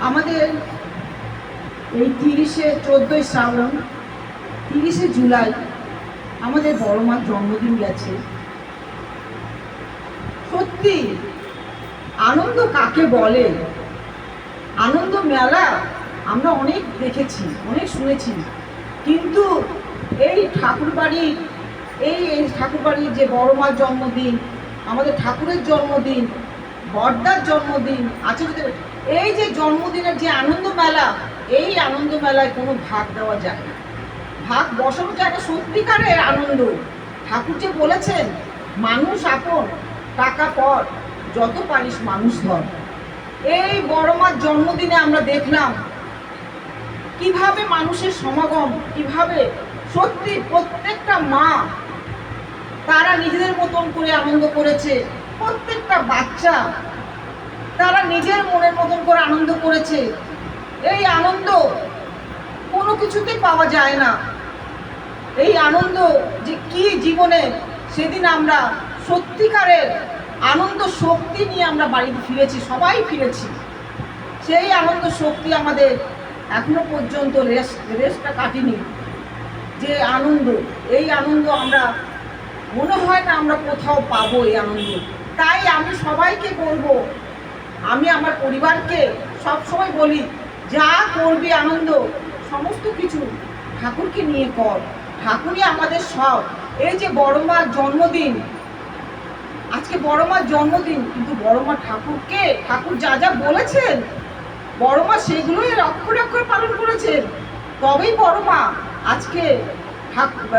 আমাদের এই তিরিশে চোদ্দোই শ্রাবণ, তিরিশে জুলাই আমাদের বড় মার জন্মদিন গেছে। সত্যি, আনন্দ কাকে বলে? আনন্দ মেলা আমরা অনেক দেখেছি, অনেক শুনেছি। কিন্তু এই ঠাকুর বাড়ির এই এই ঠাকুর বাড়ির যে বড় মার জন্মদিন, আমাদের ঠাকুরের জন্মদিন বর্দার জন্মদিন আচার্যদের এই যে জন্মদিনের যে আনন্দ মেলা এই আনন্দ মেলায় কোনো ভাগ দেওয়া যায় না। ভাগ বসানো যায় না, সত্যিকারের আনন্দ। ঠাকুর যে বলেছেন, মানুষ আপন, টাকা পর, যত পারিস মানুষ ধর এই বড় মার জন্মদিনে আমরা দেখলাম, কীভাবে মানুষের সমাগম, কীভাবে সত্যি প্রত্যেকটা মা, তারা নিজেদের মতন করে আনন্দ করেছে। প্রত্যেকটা বাচ্চা তারা নিজের মনের মতন করে আনন্দ করেছে। এই আনন্দ কোনো কিছুতে পাওয়া যায় না। এই আনন্দ যে কি জীবনে সেদিন আমরা সত্যিকারের আনন্দ শক্তি নিয়ে আমরা বাড়িতে ফিরেছি, সবাই ফিরেছি। সেই আনন্দ শক্তি আমাদের এখনও পর্যন্ত রেস রেসটা কাটিনি। যে আনন্দ, এই আনন্দ আমরা, মনে হয় না আমরা কোথাও পাবো এই আনন্দ। তাই আমি সবাইকে বলব, আমি আমার পরিবারকে সবসময় বলি, যা করবি আনন্দ, সমস্ত কিছু ঠাকুরকে নিয়ে কর। ঠাকুরই আমাদের সব। এই যে বড় মার জন্মদিন, আজকে বড় মার জন্মদিন, কিন্তু বড় মা ঠাকুরকে, ঠাকুর যা যা বলেছেন, বড় মা সেগুলোই অক্ষরে অক্ষরে পালন করেছেন। তবেই বড় মা আজকে ঠাক-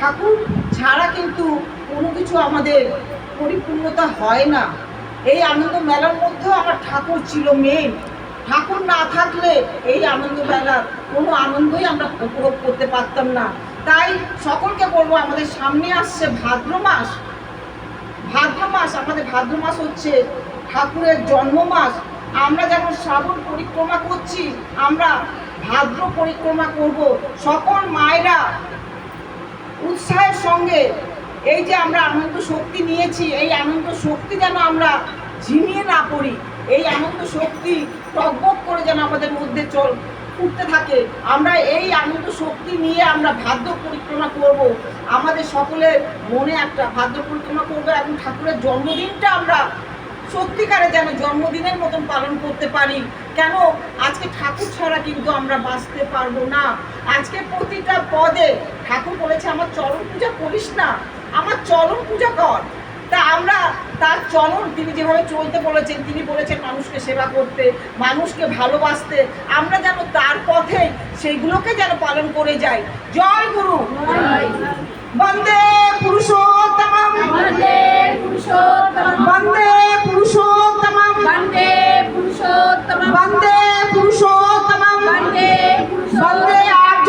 ঠাকুর ছাড়া কিন্তু কোনো কিছু আমাদের পরিপূর্ণতা হয় না। এই আনন্দ মেলার মধ্যেও আমার ঠাকুর ছিল মেন ঠাকুর না থাকলে এই আনন্দ মেলার কোনো আনন্দই আমরা উপভোগ করতে পারতাম না। তাই সকলকে বলব, আমাদের সামনে আসছে ভাদ্র মাস। ভাদ্র মাস, আমাদের ভাদ্র মাস হচ্ছে ঠাকুরের জন্ম মাস। আমরা যেমন শ্রাবণ পরিক্রমা করছি, আমরা ভাদ্র পরিক্রমা করব। সকল মায়েরা উৎসাহের সঙ্গে এই যে আমরা আনন্দ শক্তি নিয়েছি, এই আনন্দ শক্তি যেন আমরা ঝিমিয়ে না পড়ি, এই আনন্দ শক্তি টকবক করে যেন আমাদের মধ্যে চল, উঠতে থাকে। আমরা এই আনন্দ শক্তি নিয়ে আমরা ভাদ্র পরিক্রমা করব। আমাদের সকলের মনে একটা ভাদ্র পরিক্রমা করব এবং ঠাকুরের জন্মদিনটা আমরা সত্যিকারে যেন জন্মদিনের মতন পালন করতে পারি। কেন? আজকে ঠাকুর ছাড়া কিন্তু আমরা বাঁচতে পারব না। আজকে প্রতিটা পদে ঠাকুর বলেছে, আমার চরণ পূজা করিস না। আমার চরণ পূজা কর। তা আমরা তার চরণ তিনি যেভাবে চলতে বলেছেন তিনি বলেছেন মানুষকে সেবা করতে মানুষকে ভালোবাসতে। আমরা যেন তার পথে সেইগুলোকে যেন পালন করে যাই। জয় গুরু। বন্দে পুরুষোত্তম বন্দে পুরুষোত্তমম। বন্দে পুরুষোত্তম বন্দে পুরুষোত্তমম। বন্দে পুরুষোত্তম বন্দে বন্দে আর্য